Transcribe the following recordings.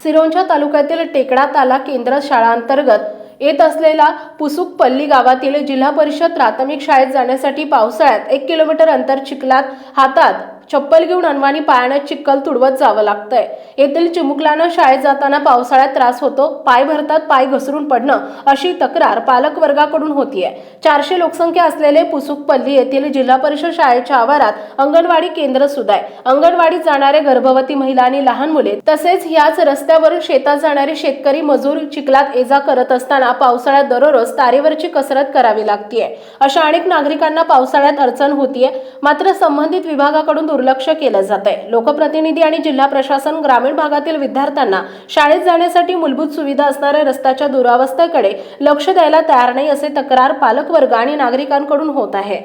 सिरोंच्या तालुक्यातील टेकडा ताला केंद्र शाळांतर्गत येत असलेला पुसुकपल्ली गावातील जिल्हा परिषद प्राथमिक शाळेत जाण्यासाठी पावसाळ्यात एक किलोमीटर अंतर चिखलात हातात चप्पल घेऊन अनवाणी पायानं चिखल तुडवत जावं लागतंय. येथील चिमुकलांना शाळेत जाताना पावसाळ्यात त्रास होतो पाय भरतात पाय घसरून पडणं अशी तक्रार पालक वर्गाकडून होतीये. चारशे लोकसंख्या असलेले पुसुकपल्ली येथील जिल्हा परिषद शाळेच्या आवारात अंगणवाडी केंद्र सुद्धा आहे अंगणवाडीत जाणारे गर्भवती महिला आणि लहान मुले तसेच याच रस्त्यावरून शेतात जाणारे शेतकरी मजूर चिखलात एजा करत असताना पावसाळ्यात दररोज तारेवरची कसरत करावी लागतीये. अशा अनेक नागरिकांना पावसाळ्यात अडचण होतीये. मात्र संबंधित विभागाकडून दुर्लक्ष केलं जात आहे लोकप्रतिनिधी आणि जिल्हा प्रशासन ग्रामीण भागातील विद्यार्थ्यांना शाळेत जाण्यासाठी मूलभूत सुविधा असणाऱ्या रस्त्याच्या दुरावस्थेकडे लक्ष द्यायला तयार नाही असे तक्रार पालकवर्ग आणि नागरिकांकडून होत आहे.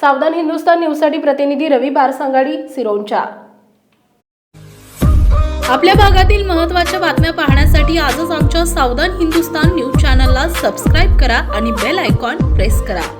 सावधान हिंदुस्तान न्यूजसाठी प्रतिनिधी रवी बारसांगाडी सिरोंचा. आपल्या भागातील महत्त्वाच्या बातम्या पाहण्यासाठी आजच आमच्या सावधान हिंदुस्तान न्यूज चॅनलला सबस्क्राईब करा आणि बेल आयकॉन प्रेस करा.